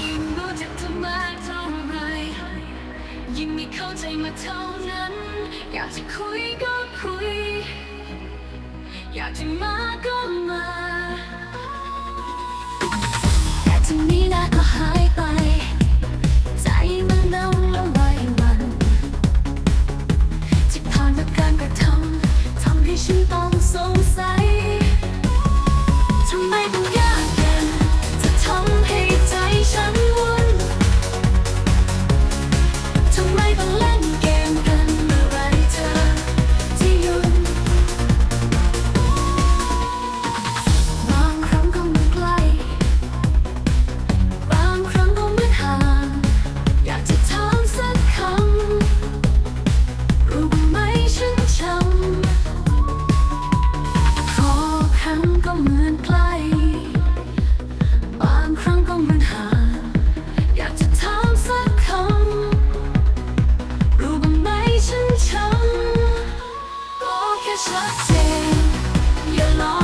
ยิ่งรู้จักเธอมากเท่าไรยิ่งไม่เข้าใจมาเท่านั้น อยากจะคุยก็คุย อยากจะมาก็มา such a thing. You're.